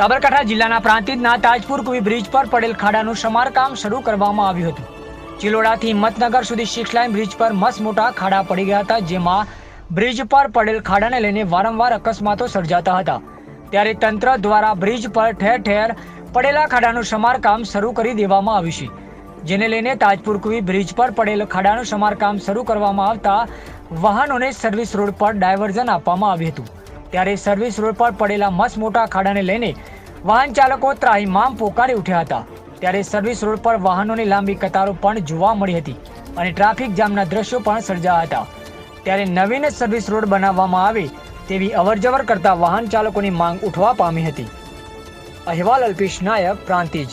સાબરકાંઠા જિલ્લાના પ્રાંતિજના તાજપુર કુવી બ્રિજ પર પડેલ ખાડાનું સમારકામ શરૂ કરવામાં આવ્યું હતું. ચિલોડાથી હિંમતનગર સુધી સિક્સ લાઇન બ્રિજ પર મસ્ત મોટા ખાડા પડી ગયા હતા, જેમાં બ્રિજ પર પડેલ ખાડાને લઈને વારંવાર અકસ્માતો સર્જાતા હતા. ત્યારે તંત્ર દ્વારા બ્રિજ પર ઠેર ઠેર પડેલા ખાડાનું સમારકામ શરૂ કરી દેવામાં આવ્યું છે. જેને લઈને તાજપુર કુવી બ્રિજ પર પડેલ ખાડાનું સમારકામ શરૂ કરવામાં આવતા વાહનોને સર્વિસ રોડ પર ડાયવર્ઝન આપવામાં આવ્યું હતું. ત્યારે સર્વિસ રોડ પર પડેલા મસ્ત મોટા ખાડાને લઈને વાહન ચાલકો ત્રાહીમામ પોકારી ઉઠ્યા હતા. ત્યારે સર્વિસ રોડ પર વાહનોની લાંબી કતારો પણ જોવા મળી હતી અને ટ્રાફિક જામના દ્રશ્યો પણ સર્જાયા હતા. ત્યારે નવીન સર્વિસ રોડ બનાવવામાં આવે તેવી અવરજવર કરતા વાહન ચાલકોની માંગ ઉઠવા પામી હતી. અહેવાલ અલ્પેશ નાયક, પ્રાંતિજ.